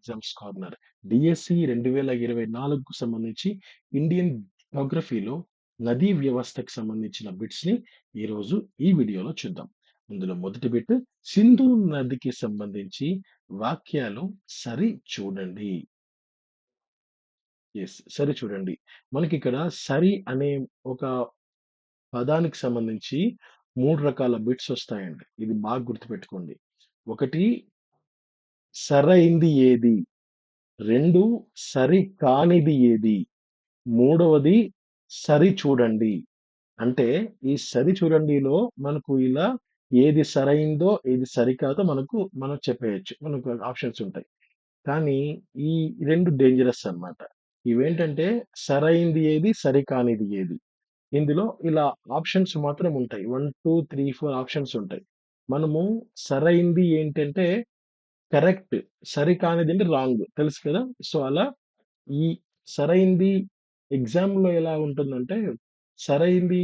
Exams corner. DSC 2024కు సంబంధించి Indian జోగ్రఫీలో నదీ వ్యవస్థకు సంబంధించిన బిట్స్‌ని ఈరోజు ఈ వీడియోలో చూద్దాం. అందులో మొదటి బిట్ సింధు నదికి సంబంధించి వాక్యాలు సరి చూడండి ఎస్ సరి చూడండి మనకి ఇక్కడ సరి అనే ఒక పదానికి సంబంధించి మూడు రకాల బిట్స్ వస్తాయండి. ఇది బాగా గుర్తుపెట్టుకోండి. ఒకటి సరైంది ఏది? రెండు సరి కానిది ఏది? మూడవది సరి చూడండి అంటే ఈ సరి చూడండిలో మనకు ఇలా ఏది సరైందో, ఏది సరికాదో మనకు మనం చెప్పేయొచ్చు. మనకు ఆప్షన్స్ ఉంటాయి. కానీ ఈ రెండు డేంజరస్ అన్నమాట. ఇవేంటంటే సరైంది ఏది? సరికానిది ఏది? ఇందులో ఇలా ఆప్షన్స్ మాత్రం ఉంటాయి. 1, 2, 3, 4 ఆప్షన్స్ ఉంటాయి. మనము సరైంది ఏంటంటే కరెక్ట్. సరికానిది అంటే రాంగ్ తెలుసు కదా! సో, అలా ఈ సరైంది ఎగ్జామ్‌లో ఎలా ఉంటుందంటే సరైంది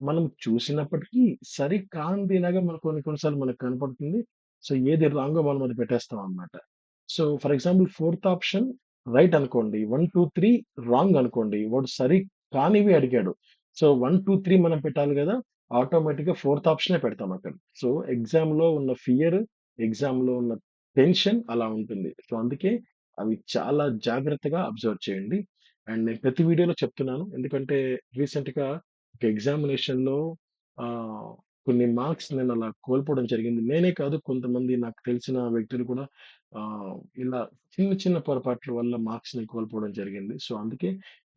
మనం చూసినప్పటికీ సరి సరికానిదిలాగా మనకు కొన్ని కొన్ని సార్లు మనకు కనపడుతుంది. సో, ఏది రాంగో మనం అది పెట్టేస్తాం అన్నమాట. So, for example fourth option right అనుకోండి. 1, 2, 3 రాంగ్ అనుకోండి. వాడు సరి కానివి అడిగాడు. సో, 1, 2, 3 మనం పెట్టాలి కదా ఆటోమేటిక్‌గా ఫోర్త్ ఆప్షనే పెడతాం అక్కడ. సో, ఎగ్జామ్‌లో ఉన్న ఫియర్, ఎగ్జామ్‌లో ఉన్న టెన్షన్ అలా ఉంటుంది. సో, అందుకే అవి చాలా జాగ్రత్తగా అబ్జర్వ్ చేయండి. అండ్ నేను ప్రతి వీడియోలో చెప్తున్నాను. ఎందుకంటే రీసెంట్‌గా ఒక ఎగ్జామినేషన్‌లో ఆహ్, కొన్ని మార్క్స్ నేను అలా కోల్పోవడం జరిగింది. నేనే కాదు కొంతమంది నాకు తెలిసిన వ్యక్తులు కూడా ఆహ్, ఇలా చిన్న చిన్న పొరపాట్ల వల్ల మార్క్స్‌ని కోల్పోవడం జరిగింది. సో, అందుకే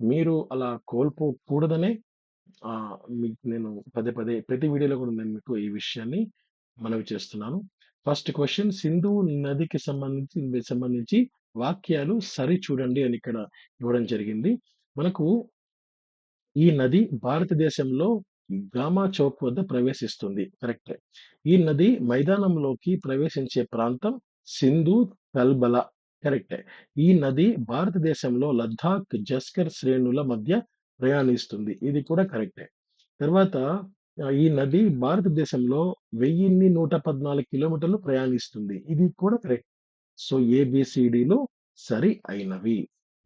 మీరు అలా కోల్పోకూడదనే ఆహ్, మీకు నేను పదే పదే ప్రతి వీడియోలో కూడా నేను మీకు ఈ విషయాన్ని మనవి చేస్తున్నాను. ఫస్ట్ క్వశ్చన్ సింధు నదికి సంబంధించి సంబంధించి వాక్యాలు సరిచూడండి అని ఇక్కడ ఇవ్వడం జరిగింది. మనకు ఈ నది భారతదేశంలో గామా చౌక్ వద్ద ప్రవేశిస్తుంది. కరెక్టే. ఈ నది మైదానంలోకి ప్రవేశించే ప్రాంతం సింధు కల్బల. కరెక్టే. ఈ నది భారతదేశంలో లద్దాఖ్, జస్కర్ శ్రేణుల మధ్య ప్రయాణిస్తుంది. ఇది కూడా కరెక్టే. తర్వాత ఈ నది భారతదేశంలో 1014 కిలోమీటర్లు ప్రయాణిస్తుంది. ఇది కూడా కరెక్ట్. సో, ఏబీసీడీలు సరి అయినవి.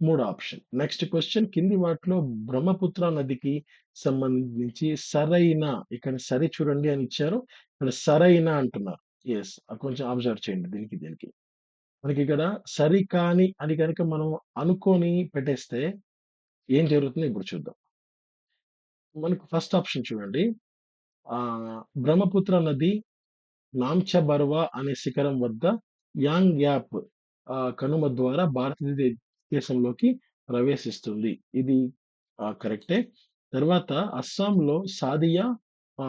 మూడో ఆప్షన్. నెక్స్ట్ క్వశ్చన్ కింది వాటిలో బ్రహ్మపుత్ర నదికి సంబంధించి సరైన ఇక్కడ సరి చూడండి అని ఇచ్చారు. ఇక్కడ సరైన అంటున్నారు. ఎస్ కొంచెం అబ్జర్వ్ చేయండి దీనికి, దీనికి. మనకి ఇక్కడ సరి కాని అని కనుక మనం అనుకొని పెట్టేస్తే ఏం జరుగుతుందో ఇప్పుడు చూద్దాం. మనకు ఫస్ట్ ఆప్షన్ చూడండి. ఆ బ్రహ్మపుత్ర నది నాంచ బర్వా అనే శిఖరం వద్ద యాంగ్ యాప్ కనుమ ద్వారా భారతదేశంలోకి ప్రవేశిస్తుంది. ఇది కరెక్టే. తర్వాత అస్సాంలో సాదియా ఆ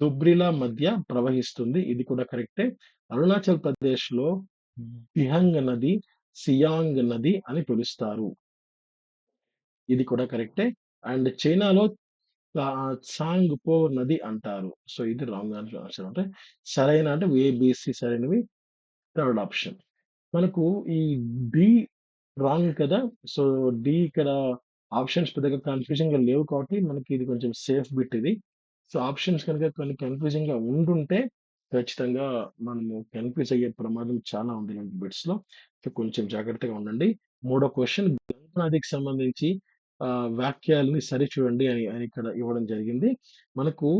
దుబ్రిలా మధ్య ప్రవహిస్తుంది. ఇది కూడా కరెక్టే. అరుణాచల్ ప్రదేశ్‌లో బిహంగ్ నది, సియాంగ్ నది అని పిలుస్తారు. ఇది కూడా కరెక్టే. అండ్ చైనాలో చాంగ్ పో నది అంటారు. సో, ఇది రాంగ్ ఆన్సర్ అంటే సరైన అంటే ఏబిసి సరైనవి. Third option. మనకు ఈ డి రాంగ్ కదా! సో, డి ఇక్కడ ఆప్షన్స్ పెద్దగా కన్‌ఫ్యూజింగ్‌గా లేవు కాబట్టి మనకి ఇది కొంచెం సేఫ్ బిట్ ఇది. సో, ఆప్షన్స్ కనుక కొన్ని కన్‌ఫ్యూజింగ్‌గా ఉండుంటే ఖచ్చితంగా మనము కన్‌ఫ్యూజ్ అయ్యే ప్రమాదం చాలా ఉంది ఇలాంటి బిట్స్‌లో. సో, కొంచెం జాగ్రత్తగా ఉండండి. మూడో క్వశ్చన్ గంగా నదికి సంబంధించి వాక్యాలని సరిచూడండి అని అని ఇక్కడ ఇవ్వడం జరిగింది. మనకు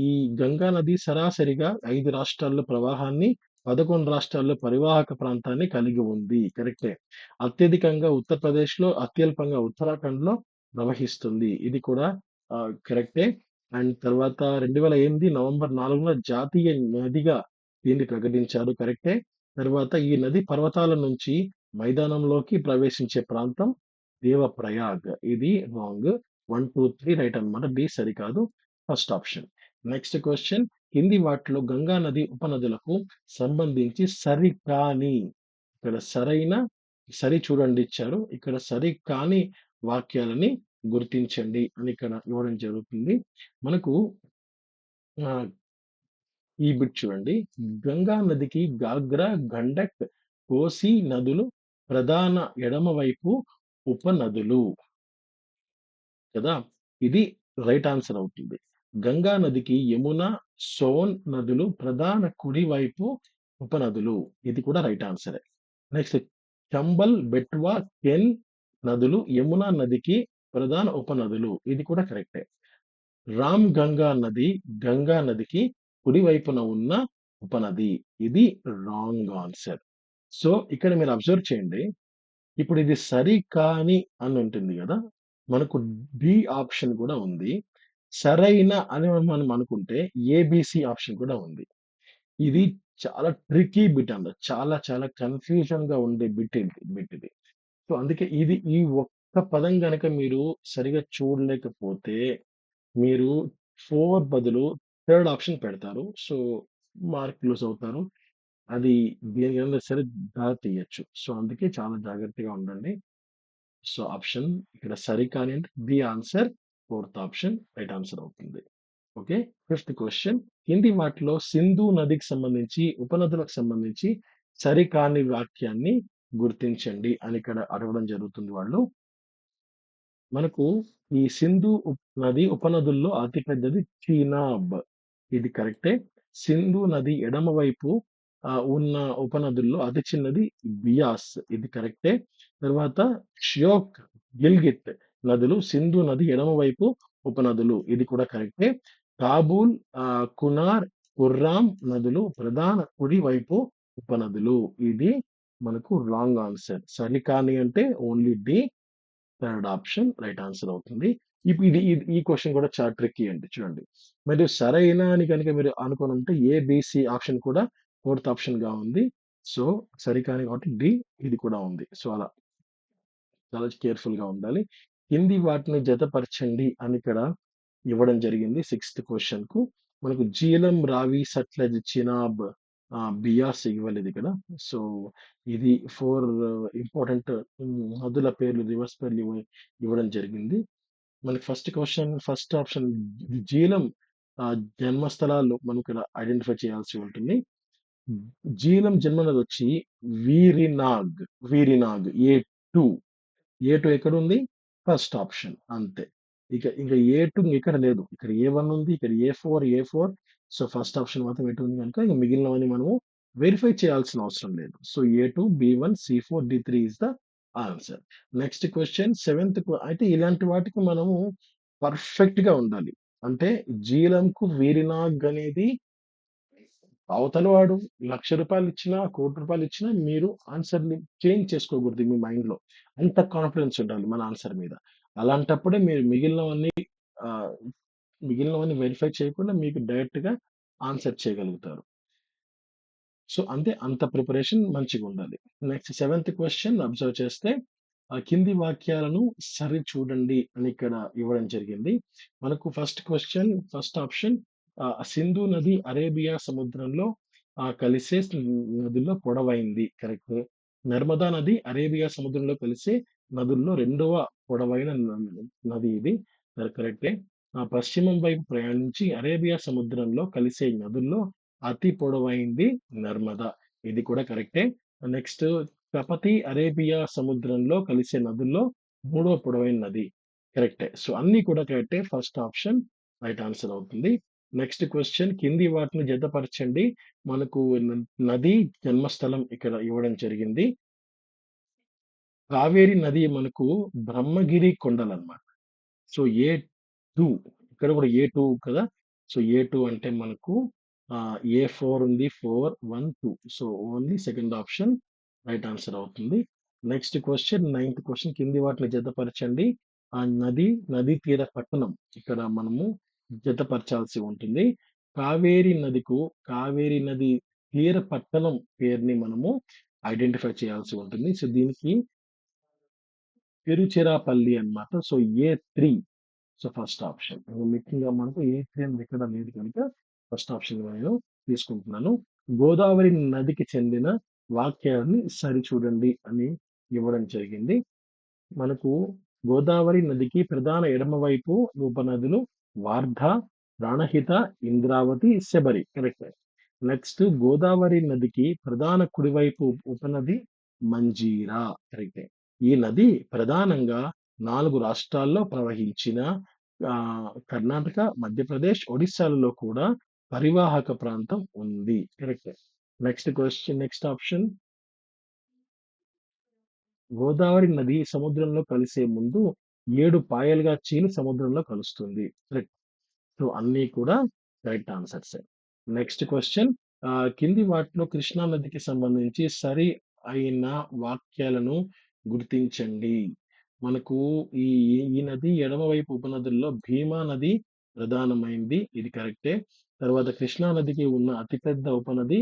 ఈ గంగా నది సరాసరిగా ఐదు రాష్ట్రాల్లో ప్రవాహాన్ని, 11 రాష్ట్రాల్లో పరివాహక ప్రాంతాన్ని కలిగి ఉంది. కరెక్టే. అత్యధికంగా ఉత్తరప్రదేశ్‌లో, అత్యల్పంగా ఉత్తరాఖండ్‌లో ప్రవహిస్తుంది. ఇది కూడా కరెక్టే. అండ్ తర్వాత 2008 నవంబర్ నాలుగున జాతీయ నదిగా దీన్ని ప్రకటించారు. కరెక్టే. తర్వాత ఈ నది పర్వతాల నుంచి మైదానంలోకి ప్రవేశించే ప్రాంతం దేవప్రయాగ్. ఇది రాంగ్. 1, 2, 3 రైట్ అనమాట డి సరికాదు. First option. నెక్స్ట్ క్వశ్చన్ కింది వాటిలో గంగా నది ఉపనదులకు సంబంధించి సరికాని ఇక్కడ సరైన సరి చూడండి ఇచ్చారు. ఇక్కడ సరికాని వాక్యాలని గుర్తించండి అని ఇక్కడ ఇవ్వడం జరుగుతుంది. మనకు ఈ బిట్ చూడండి. గంగా నదికి గాగ్రా, గండక్, కోసి నదులు ప్రధాన ఎడమవైపు ఉపనదులు. కదా! ఇది రైట్ ఆన్సర్ అవుతుంది. గంగా నదికి యమున, సోన్ నదులు ప్రధాన కుడి వైపు ఉపనదులు. ఇది కూడా రైట్ ఆన్సరే. నెక్స్ట్ చంబల్ బెట్వా కెన్ నదులు యమునా నదికి ప్రధాన ఉపనదులు ఇది కూడా కరెక్టే రామ్ గంగా నది గంగా నదికి కుడివైపున ఉన్న ఉపనది ఇది రాంగ్ ఆన్సర్ సో ఇక్కడ మీరు అబ్జర్వ్ చేయండి ఇప్పుడు ఇది సరి కాని అని ఉంటుంది కదా! మనకు బి ఆప్షన్ కూడా ఉంది. సరైన అని మనం అనుకుంటే ఏబిసి ఆప్షన్ కూడా ఉంది. ఇది చాలా ట్రికీ బిట్ అన్న చాలా చాలా కన్ఫ్యూజన్గా ఉండే బిట్ ఇది బిట్ ఇది. సో అందుకే ఇది ఈ ఒక్క పదం కనుక మీరు సరిగా చూడలేకపోతే మీరు ఫోర్ బదులు థర్డ్ ఆప్షన్ పెడతారు. సో మార్క్ లూజ్ అవుతారు. అది దేనికైనా సరే దారి తీయచ్చు. సో అందుకే చాలా జాగ్రత్తగా ఉండండి. సో ఆప్షన్ ఇక్కడ సరికాని అంటే B answer fourth option right answer అవుతుంది. ఓకే? Fifth question. కింది వాటిలో సింధు నదికి సంబంధించి ఉపనదులకు సంబంధించి సరికాని వాక్యాన్ని గుర్తించండి అని ఇక్కడ అడగడం జరుగుతుంది వాళ్ళు. మనకు ఈ సింధు ఉప్- నది ఉపనదుల్లో అతి పెద్దది చీనాబ్. ఇది కరెక్టే. సింధు నది ఎడమ వైపు ఉన్న ఉపనదుల్లో అతి చిన్నది బియాస్. ఇది కరెక్టే. తర్వాత షియోక్ గిల్గిత్ నదులు సింధు నది ఎడమవైపు ఉపనదులు. ఇది కూడా కరెక్టే. కాబూల్ కునార్ కుర్రామ్ నదులు ప్రధాన కుడి వైపు ఉపనదులు. ఇది మనకు రాంగ్ ఆన్సర్. సరికాని అంటే only D third option right answer అవుతుంది. ఇప్పుడు ఇది ఈ క్వశ్చన్ కూడా చాలా ట్రిక్కీ అండి. చూడండి. మరియు సరైన అని కనుక మీరు అనుకుని ఉంటే ఏబిసి ఆప్షన్ కూడా ఫోర్త్ ఆప్షన్గా ఉంది. సో సరికాని కాబట్టి డి ఇది కూడా ఉంది. సో అలా. చాలా కేర్ఫుల్గా ఉండాలి. కింది వాటిని జతపరచండి అని ఇక్కడ ఇవ్వడం జరిగింది సిక్స్త్ క్వశ్చన్కు. మనకు జీలం రావి సట్లెజ్ చినాబ్ బియాస్ ఇవ్వలేదు ఇక్కడ. సో ఇది ఫోర్ ఇంపార్టెంట్ నదుల పేర్లు రివర్స్ పేర్లు ఇవ్వ- ఇవ్వడం జరిగింది. మనకి first question first option Jhelum జన్మస్థలాలు మనం ఇక్కడ ఐడెంటిఫై చేయాల్సి ఉంటుంది. జీలం జన్మనది వచ్చి వీరినాగ్ వీరినాగ్ ఏ టూ. ఏ టూ ఎక్కడ ఉంది ఫస్ట్ ఆప్షన్. అంతే. ఇక ఇంకా ఏ టూ ఇక్కడ లేదు. ఇక్కడ ఏ వన్ ఉంది ఇక్కడ A four A four. So first option మాత్రం ఎటు ఉంది కనుక ఇంకా మిగిలినవన్నీ మనము వెరిఫై చేయాల్సిన అవసరం లేదు. So A two B one C four D three is the answer. Next question seventh అయితే ఇలాంటి వాటికి మనము పర్ఫెక్ట్గా ఉండాలి. అంటే జీలంకు వీరినాగ్ అనేది అవతల వాడు లక్ష రూపాయలు ఇచ్చినా కోటి రూపాయలు ఇచ్చినా మీరు ఆన్సర్ని చేంజ్ చేసుకోకూడదు మీ మైండ్లో అంత కాన్ఫిడెన్స్ ఉండాలి మన ఆన్సర్ మీద. అలాంటప్పుడే మీరు మిగిలినవన్నీ మిగిలినవన్నీ వెరిఫై చేయకుండా మీకు డైరెక్ట్గా ఆన్సర్ చేయగలుగుతారు. సో అంతే అంత ప్రిపరేషన్ మంచిగా ఉండాలి. నెక్స్ట్ సెవెంత్ క్వశ్చన్ అబ్జర్వ్ చేస్తే ఆ కింది వాక్యాలను సరి చూడండి అని ఇక్కడ ఇవ్వడం జరిగింది. మనకు first question first option Sindhu నది అరేబియా సముద్రంలో ఆ, కలిసే నదుల్లో పొడవైంది. కరెక్ట్. నర్మదా నది అరేబియా సముద్రంలో కలిసే నదుల్లో రెండవ పొడవైన నది ఇది. కరెక్టే. ఆ పశ్చిమం వైపు ప్రయాణించి అరేబియా సముద్రంలో కలిసే నదుల్లో అతి పొడవైంది నర్మదా. ఇది కూడా కరెక్టే. నెక్స్ట్ కపతి అరేబియా సముద్రంలో కలిసే నదుల్లో మూడవ పొడవైన నది. కరెక్టే. సో అన్ని కూడా కరెక్టే. ఫస్ట్ ఆప్షన్ రైట్ ఆన్సర్ అవుతుంది. నెక్స్ట్ క్వశ్చన్ కింది వాటిని జతపరచండి. మనకు న- నది జన్మస్థలం ఇక్కడ ఇవ్వడం జరిగింది. కావేరి నది మనకు బ్రహ్మగిరి కొండలన్నమాట. సో ఏ టూ ఇక్కడ కూడా ఏ టూ కదా? సో ఏ టూ అంటే మనకు ఏ ఫోర్ ఉంది? Four one two. So only second option right answer అవుతుంది. నెక్స్ట్ క్వశ్చన్ నైన్త్ క్వశ్చన్ కింది వాటిని జతపరచండి. ఆ నది నది తీర పట్టణం ఇక్కడ మనము జతపరచాల్సి ఉంటుంది కావేరి నదికు కావేరి నది తీర పట్టణం పేరుని మనము ఐడెంటిఫై చేయాల్సి ఉంటుంది సో దీనికి తిరుచిరాపల్లి అన్నమాట so A three. So first option. ముఖ్యంగా మనకు ఏ త్రీ అనేది ఇక్కడ లేదు కనుక ఫస్ట్ ఆప్షన్ నేను తీసుకుంటున్నాను. గోదావరి నదికి చెందిన వాక్యాన్ని సరిచూడండి అని ఇవ్వడం జరిగింది. మనకు గోదావరి నదికి ప్రధాన ఎడమవైపు ఉపనదులు వార్ధ రణహిత ఇంద్రావతి శబరి. కరెక్ట్ నెక్స్ట్ గోదావరి నదికి ప్రధాన కుడివైపు ఉపనది మంజీరా. కరెక్ట్ ఈ నది ప్రధానంగా నాలుగు రాష్ట్రాల్లో ప్రవహించిన కర్ణాటక మధ్యప్రదేశ్ ఒడిస్సాలలో కూడా పరివాహక ప్రాంతం ఉంది. Correct next question next option Godavari నది సముద్రంలో కలిసే ముందు ఏడు పాయలుగా చీలి సముద్రంలో కలుస్తుంది. కరెక్ట్ సో అన్నీ కూడా కరెక్ట్ ఆన్సర్స్ నెక్స్ట్ క్వశ్చన్ కింది వాటిలో కృష్ణా నదికి సంబంధించి సరి అయిన వాక్యాలను గుర్తించండి. మనకు ఈ ఈ నది ఎడమవైపు ఉపనదుల్లో భీమా నది ప్రధానమైంది. ఇది కరెక్టే తర్వాత కృష్ణా నదికి ఉన్న అతిపెద్ద ఉపనది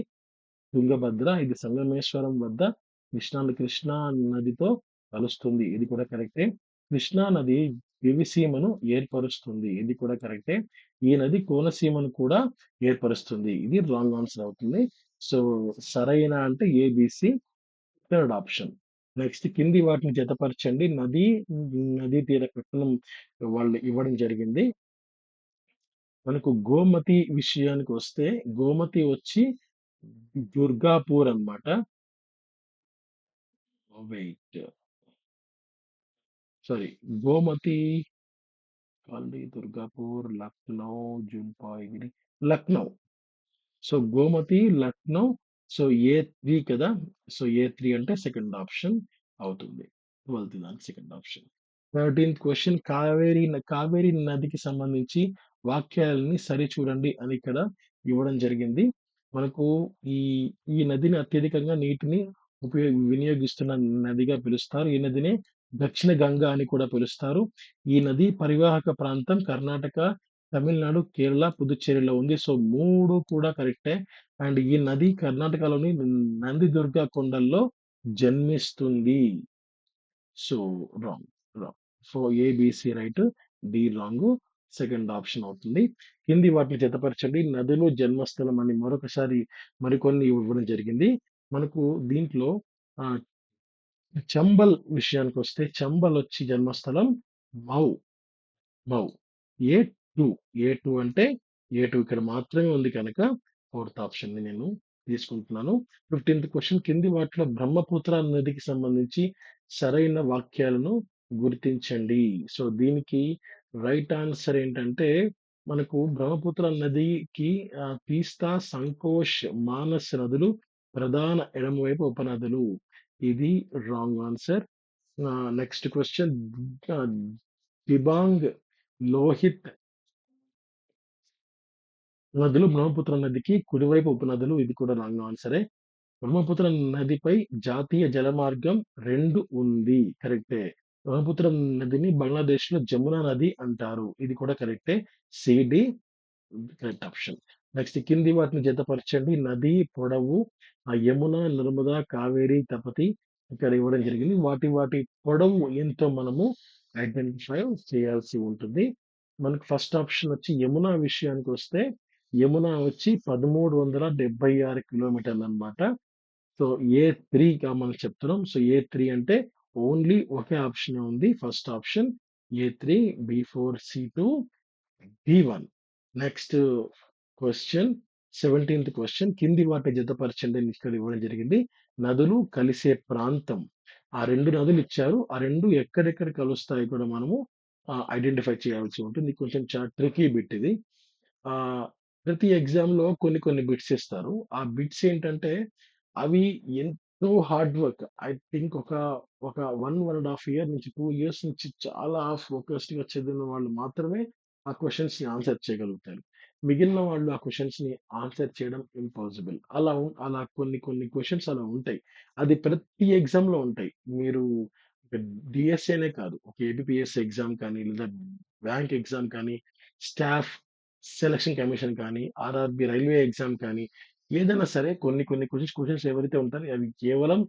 తుంగభద్ర. ఇది సంగమేశ్వరం వద్ద కృష్ణా కృష్ణా నదితో కలుస్తుంది. ఇది కూడా కరెక్టే కృష్ణా నది వివిసీమను ఏర్పరుస్తుంది. ఇది కూడా కరెక్టే. ఈ నది కోనసీమను కూడా ఏర్పరుస్తుంది. ఇది రాంగ్ ఆన్సర్ అవుతుంది. సో సరైన అంటే ఏబిసి థర్డ్ ఆప్షన్ నెక్స్ట్ కింది వాటిని జతపరచండి. నది నదీ తీర కట్టణం వాళ్ళు ఇవ్వడం జరిగింది. మనకు గోమతి విషయానికి వస్తే గోమతి వచ్చి దుర్గాపూర్ అన్నమాట. Wait sorry Gomti colony Durgapur Lucknow Jalpaiguri Lucknow. So Gomti Lucknow so A three కదా సో ఏ త్రీ అంటే సెకండ్ ఆప్షన్ అవుతుంది. ట్వెల్త్ దాని second option. Thirteenth question Kaveri Kaveri Kaveri నదికి సంబంధించి వాక్యాలని సరి చూడండి అని ఇక్కడ ఇవ్వడం జరిగింది. మనకు ఈ ఈ నదిని అత్యధికంగా నీటిని ఉపయోగ వినియోగిస్తున్న నదిగా పిలుస్తారు. ఈ నదిని దక్షిణ గంగా అని కూడా పిలుస్తారు. ఈ నది పరివాహక ప్రాంతం కర్ణాటక తమిళనాడు కేరళ పుదుచ్చేరిలో ఉంది. సో మూడు కూడా కరెక్టే. అండ్ ఈ నది కర్ణాటకలోని నందిదుర్గ కొండల్లో జన్మిస్తుంది. So wrong wrong. So ABC right D wrong second option అవుతుంది. కింది వాటిని జతపరచండి. నదులు జన్మస్థలం అని మరొకసారి మరికొన్ని ఇవ్వడం జరిగింది. మనకు దీంట్లో చంబల్ విషయానికి వస్తే చంబల్ వచ్చి జన్మస్థలం మౌ. మౌ. ఏ టూ. ఏ టూ అంటే ఏ టూ ఇక్కడ మాత్రమే ఉంది కనుక ఫోర్త్ ఆప్షన్ని నేను తీసుకుంటున్నాను. ఫిఫ్టీన్త్ క్వశ్చన్ కింది వాటిలో బ్రహ్మపుత్ర నదికి సంబంధించి సరైన వాక్యాలను గుర్తించండి. సో దీనికి రైట్ ఆన్సర్ ఏంటంటే మనకు బ్రహ్మపుత్ర నదికి తీస్తా సంకోష్ మానస్ నదులు ప్రధాన ఎడమవైపు ఉపనదులు. ఇది wrong answer. Next question. Dibang Lohit నదులు బ్రహ్మపుత్ర నదికి కుడివైపు ఉపనదులు. ఇది కూడా రాంగ్ ఆన్సరే. బ్రహ్మపుత్ర నదిపై జాతీయ జలమార్గం రెండు ఉంది. కరెక్టే. బ్రహ్మపుత్ర నదిని బంగ్లాదేశ్లో జమునా నది అంటారు. ఇది కూడా కరెక్టే. CD correct option. నెక్స్ట్ కింది వాటిని జతపరచండి. నది పొడవు ఆ యమున నర్మదా కావేరి తపతి ఇక్కడ ఇవ్వడం జరిగింది. వాటి వాటి పొడవు ఎంతో మనము ఐడెంటిఫై చేయాల్సి ఉంటుంది. మనకు ఫస్ట్ ఆప్షన్ వచ్చి యమున విషయానికి వస్తే యమున వచ్చి పదమూడు వందల డెబ్బై ఆరు కిలోమీటర్లు అనమాట సో ఏ త్రీగా మనం చెప్తున్నాం. సో ఏ త్రీ అంటే ఓన్లీ ఒకే ఆప్షన్ ఉంది. First option A three B four C two B one next question seventeenth question కింది వాటి జతపరచండి అని ఇక్కడ ఇవ్వడం జరిగింది. నదులు కలిసే ప్రాంతం. ఆ రెండు నదులు ఇచ్చారు. ఆ రెండు ఎక్కడెక్కడ కలుస్తాయి కూడా మనము ఐడెంటిఫై చేయాల్సి ఉంటుంది. కొంచెం చాలా ట్రికీ బిట్ ఇది. ఆ ప్రతి ఎగ్జామ్లో కొన్ని కొన్ని బిట్స్ ఇస్తారు. ఆ బిట్స్ ఏంటంటే అవి ఎంతో హార్డ్ వర్క్ ఐ థింక్ ఒక ఒక one one and half year నుంచి టూ ఇయర్స్ నుంచి చాలా ఫోకస్డ్గా చదివిన వాళ్ళు మాత్రమే ఆ క్వశ్చన్స్ని ఆన్సర్ చేయగలుగుతారు. మిగిలిన వాళ్ళు ఆ క్వశ్చన్స్ని ఆన్సర్ చేయడం ఇంపాసిబుల్. అలా ఉం- అలా కొన్ని కొన్ని క్వశ్చన్స్ అలా ఉంటాయి. అది ప్రతి ఎగ్జామ్లో ఉంటాయి. మీరు డిఎస్ఏనే కాదు ఒక ఏబిపిఎస్ ఎగ్జామ్ కానీ లేదా బ్యాంక్ ఎగ్జామ్ కానీ స్టాఫ్ సెలక్షన్ కమిషన్ కానీ ఆర్ఆర్బి రైల్వే ఎగ్జామ్ కానీ ఏదైనా సరే కొన్ని కొన్ని క్వశ్చన్స్ క్వశ్చన్స్ ఎవరైతే ఉంటారో అవి కేవలం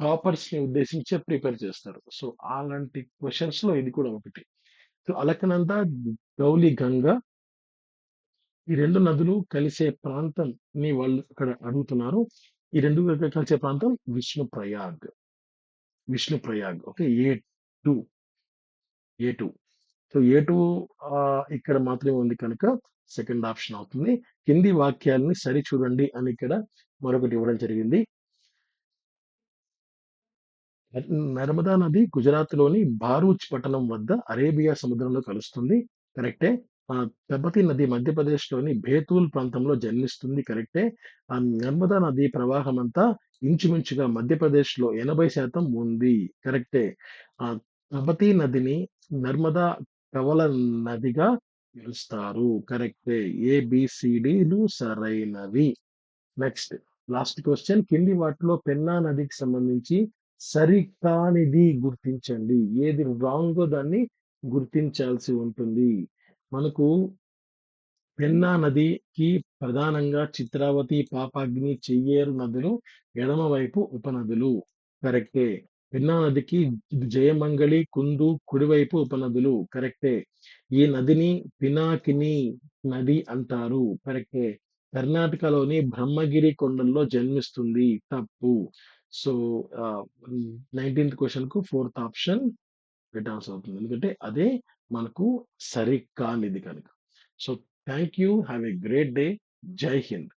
టాపర్స్‌ని ఉద్దేశించే ప్రిపేర్ చేస్తారు. సో అలాంటి క్వశ్చన్స్లో ఇది కూడా ఒకటి. సో అలకనంద గౌలి గంగ ఈ రెండు నదులు కలిసే ప్రాంతం ని వాళ్ళు ఇక్కడ అడుగుతున్నారు. ఈ రెండు కలిసే ప్రాంతం Vishnuprayag. Vishnuprayag. Okay A two. A two. So A two ఇక్కడ మాత్రమే ఉంది కనుక సెకండ్ ఆప్షన్ అవుతుంది. కింది వాక్యాలని సరి చూడండి అని ఇక్కడ మరొకటి ఇవ్వడం జరిగింది. నర్మదా నది గుజరాత్లోని భారూచ్ పట్టణం వద్ద అరేబియా సముద్రంలో కలుస్తుంది. కరెక్టే? ఆ నది మధ్యప్రదేశ్లోని బేతూల్ ప్రాంతంలో జన్మిస్తుంది కరెక్టే ఆ నర్మదా నది ప్రవాహం అంతా ఇంచుమించుగా మధ్యప్రదేశ్‌లో 80% ఉంది. కరెక్టే. ఆ తపతీ నదిని నర్మదా కవల నదిగా పిలుస్తారు. కరెక్టే. ఏబిసిడిలు సరైనవి. నెక్స్ట్ లాస్ట్ క్వశ్చన్ కింది వాటిలో పెన్నా నదికి సంబంధించి సరికానిది గుర్తించండి. ఏది రాంగో దాన్ని గుర్తించాల్సి ఉంటుంది. మనకు పెన్నా నదికి ప్రధానంగా చిత్రావతి, పాపాగ్ని, చెయ్యేరు నదులు ఎడమవైపు ఉపనదులు. కరెక్టే. పెన్నా నదికి జయమంగళి, కుందు కుడివైపు ఉపనదులు. కరెక్టే. ఈ నదిని పినాకిని నది అంటారు. కరెక్టే. కర్ణాటకలోని బ్రహ్మగిరి కొండల్లో జన్మిస్తుంది. తప్పు. సో, నైన్టీన్త్ క్వశ్చన్కు ఫోర్త్ ఆప్షన్ రైట్ ఆన్సర్ అవుతుంది. ఎందుకంటే అదే మనకు సరికానిది కనుక. So, thank you. Have a great day. జై హింద్.